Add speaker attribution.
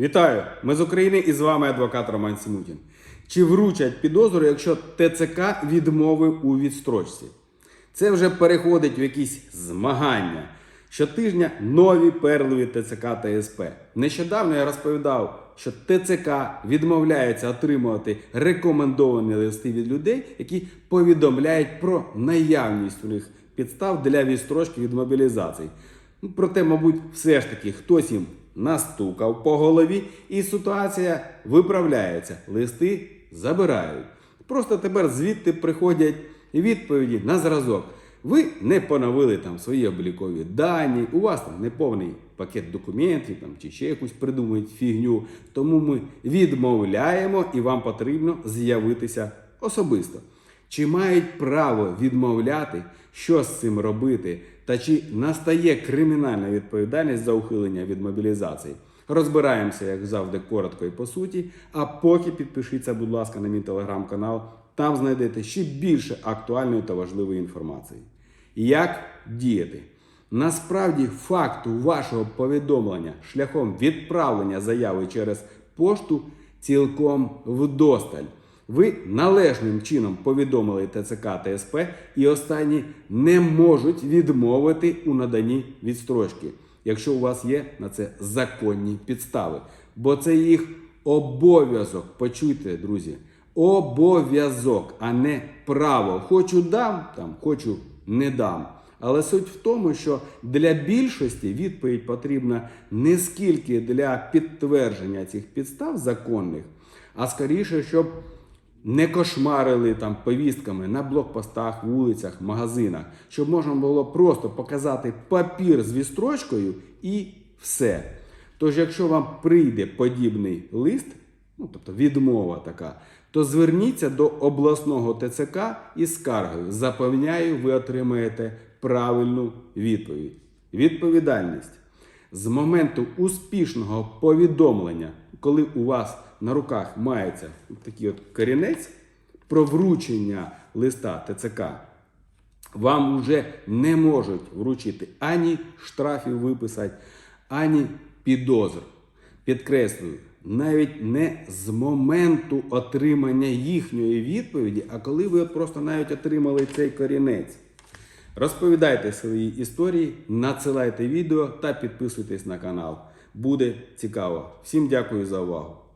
Speaker 1: Вітаю! Ми з України і з вами адвокат Роман Сімутін. Чи вручать підозру, якщо ТЦК відмовив у відстрочці? Це вже переходить в якісь змагання. Щотижня нові перливі ТЦК та СП. Нещодавно я розповідав, що ТЦК відмовляється отримувати рекомендовані листи від людей, які повідомляють про наявність у них підстав для відстрочки від мобілізації. Проте, мабуть, все ж таки хтось їм настукав по голові, і ситуація виправляється. Листи забирають. Просто тепер звідти приходять відповіді на зразок. Ви не поновили там свої облікові дані, у вас там неповний пакет документів там, чи ще якусь придумують фігню. Тому ми відмовляємо і вам потрібно з'явитися особисто. Чи мають право відмовляти, що з цим робити, та чи настає кримінальна відповідальність за ухилення від мобілізації? Розбираємося, як завжди, коротко і по суті. А поки підпишіться, будь ласка, на мій телеграм-канал. Там знайдете ще більше актуальної та важливої інформації. Як діяти? Насправді, факту вашого повідомлення шляхом відправлення заяви через пошту цілком вдосталь. Ви належним чином повідомили ТЦК та СП, і останні не можуть відмовити у наданні відстрочки, якщо у вас є на це законні підстави. Бо це їх обов'язок. Почуйте, друзі, обов'язок, а не право. Хочу дам, там, хочу не дам. Але суть в тому, що для більшості відповідь потрібна не скільки для підтвердження цих підстав законних, а скоріше, щоб не кошмарили там повістками на блокпостах, вулицях, магазинах, щоб можна було просто показати папір з відстрочкою і все. Тож, якщо вам прийде подібний лист, ну тобто відмова така, то зверніться до обласного ТЦК із скаргою. Запевняю, ви отримаєте правильну відповідь. Відповідальність з моменту успішного повідомлення, коли у вас на руках мається такий от корінець про вручення листа ТЦК, вам вже не можуть вручити ані штрафів виписати, ані підозр. Підкреслюю, навіть не з моменту отримання їхньої відповіді, а коли ви просто навіть отримали цей корінець. Розповідайте свої історії, надсилайте відео та підписуйтесь на канал. Буде цікаво. Всім дякую за увагу.